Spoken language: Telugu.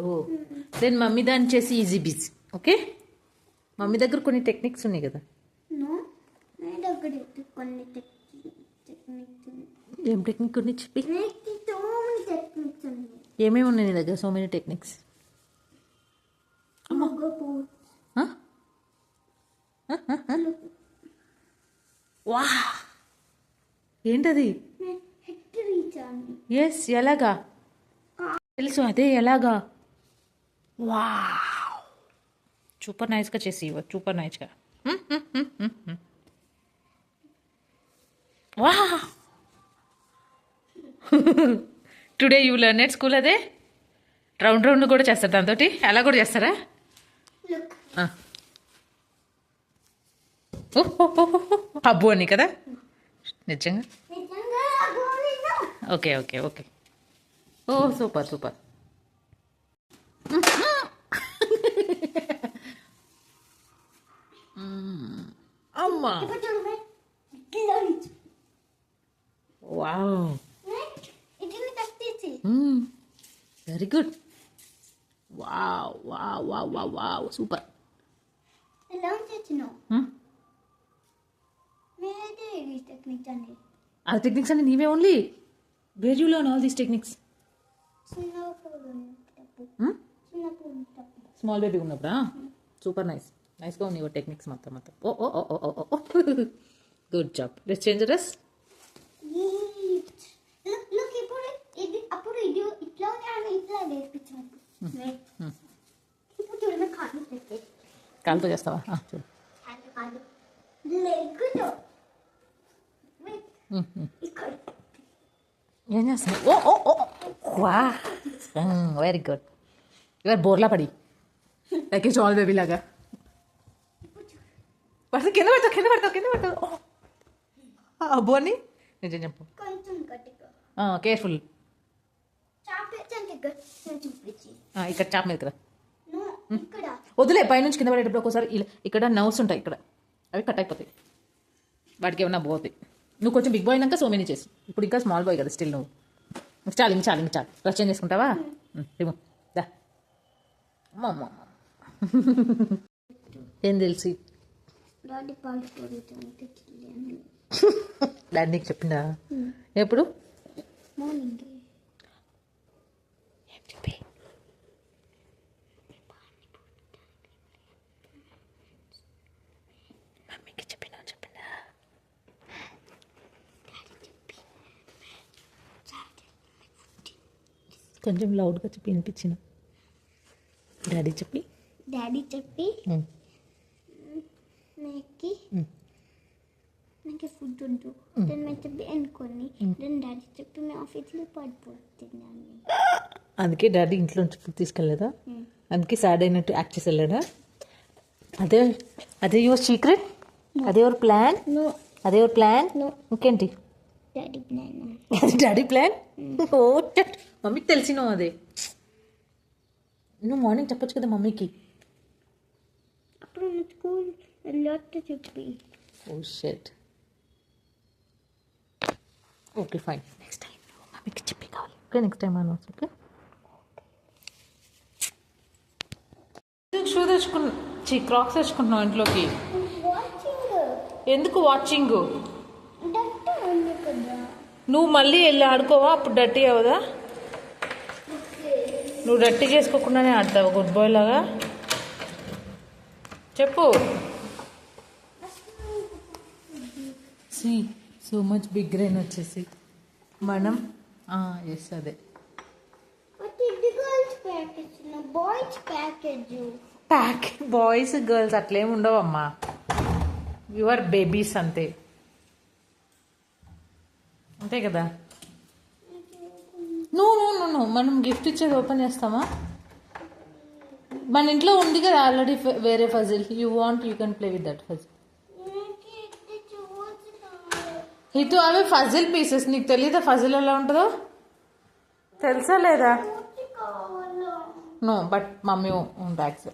ఇప్పుడు దెన్ మమ్మీ దాన్ని చేసి ఈజీ బిజీ ఓకే మమ్మీ దగ్గర కొన్ని టెక్నిక్స్ ఉన్నాయి కదా. ఏం టెక్నిక్ ఉన్నాయి చెప్పి? ఏమేమి ఉన్నాయి నీ దగ్గర సో మెనీ టెక్నిక్స్ వా ఏంటది? ఎస్ ఎలాగా? తెలుసు అదే ఎలాగా? వా సూపర్ నైస్గా చేసి ఇవ్వ. సూపర్ నైస్గా what today you learn at school అదే? రౌండ్ రౌండ్ కూడా చేస్తారు దాంతో అలా కూడా చేస్తారా? లుక్ ఆ. ఓహ్, ఓహ్, ఓహ్, ఓహ్, ఓహ్. అబ్బు అని కదా? నిజంగా? Okay okay okay oh super super wow wow wow wow super ఎలా చేసినావు నేనైతే ఈ టెక్నిక్స్ అండి ఆ టెక్నిక్స్ అంటే నీవే only where you learn all these techniques చిన్నప్పుడు ఉన్నప్పుడు చిన్నప్పుడు ఉన్నప్పుడు స్మాల్ బేబీ ఉన్నప్పుడా సూపర్ నైస్ నైస్గా ఉన్నాయి టెక్నిక్స్ మొత్తం మొత్తం oh oh oh oh oh good job let's change dress look look ఇప్పుడు ఇది అప్పుడు ఇది ఇట్లా ఉంది ఆమె ఇట్లా నేర్పించాను ఇప్పుడు చూడమే కాదు పెట్టే కాలుతో చేస్తావా ఆ, చూడు కాదు కాదు లెగ్గుతో ఇక్కడ ఏం చేస్తున్నావు ఓ ఓ ఓ వా వెరీ గుడ్ ఇవాళ బోర్లా పడి లైక్ ఏ చాల్ బేబీ లాగా పడుతుంది. కింద పడతావు కింద పడతావు కింద పడతావు అబ్బో అని నిజం చెప్పు. కేర్ఫుల్. ఇక్కడ చాప్ మీద కదా. వదిలే పైనుంచి కింద పడేటప్పుడు ఒకసారి ఇక్కడ నర్వ్స్ ఉంటాయి ఇక్కడ. అవి కట్ అయిపోతాయి. వాటికి ఏమన్నా పోతాయి. నువ్వు కొంచెం బిగ్ బాయ్ అయినాక సో మెనీ చేసి. ఇప్పుడు ఇంకా స్మాల్ బాయ్ కదా స్టిల్ నువ్వు. చాలు ఇంక చాలు ఇంక చాలు. డ్రెస్ చేంజ్ చేసుకుంటావా? రిమూవ్. దా. అమ్మ, అమ్మ. ఏం తెలిసి? డాడీ నీకు చెప్పిందా ఎప్పుడు? మార్నింగ్. ఏం చెప్పి మమ్మీకి చెప్పినా చెప్పిందా కొంచెం లౌడ్గా చెప్పి వినిపించిన. డాడీ చెప్పి? డాడీ చెప్పి? నాకు ఉమ్. నాకు ఫుడ్ వద్దు దాన్ని మేము చెప్పి అనుకొని. దాన్ని డాడీ చెప్పి మేము ఆఫీస్లో పడిపోతున్నాను అందుకే డాడీ ఇంట్లో నుంచి ఫుడ్ తీసుకెళ్ళలేదా? అందుకే సాడ్ అయినట్టు యాక్ట్ చేసి వెళ్ళాడా అదే అదే యువర్ సీక్రెట్ అదే యువర్ ప్లాన్ నో అదే యువర్ ప్లాన్. ఇంకేంటి? డాడీ ప్లాన్ అది డాడీ ప్లాన్ ఓ. మమ్మీకి తెలిసినావు అదే. నువ్వు మార్నింగ్ చెప్పొచ్చు కదా మమ్మీకి. అప్పుడు నా స్కూల్ వెళ్ళొట్టు చెప్పి ఓ షెట్ ఓకే ఫైన్ నెక్స్ట్ టైం మమ్మీకి చెప్పి కావాలి ఓకే నెక్స్ట్ టైం అనవచ్చు ఓకే షూ తెచ్చుకున్నా చీ క్రాక్స్ తెచ్చుకుంటున్నావు ఇంట్లోకి? వాచింగ్ ఎందుకు వాచింగ్ డట్ట నువ్వు మళ్ళీ వెళ్ళి ఆడుకోవా? అప్పుడు డర్టీ అవదా నువ్వు డర్టీ చేసుకోకుండానే ఆడతావా? గుడ్ బాయ్ లాగా? చెప్పు. See so much big rain వచ్చేసి. మనం? ఎస్ అదే. ప్యాక్ బాయ్స్ గర్ల్స్ అట్లేం ఉండవమ్మా. యువర్ బేబీస్ అంతే. అంతే కదా? నో నో నో నో మనం గిఫ్ట్ ఇచ్చేది ఓపెన్ చేస్తామా? మన ఇంట్లో ఉంది కదా ఆల్రెడీ వేరే puzzle you want you can play with that puzzle ఇటు అవి ఫజిల్ పీసెస్. నీకు తెలియదా ఫజిల్ ఎలా ఉంటుందో? తెలుసా లేదా? No but mummy bags.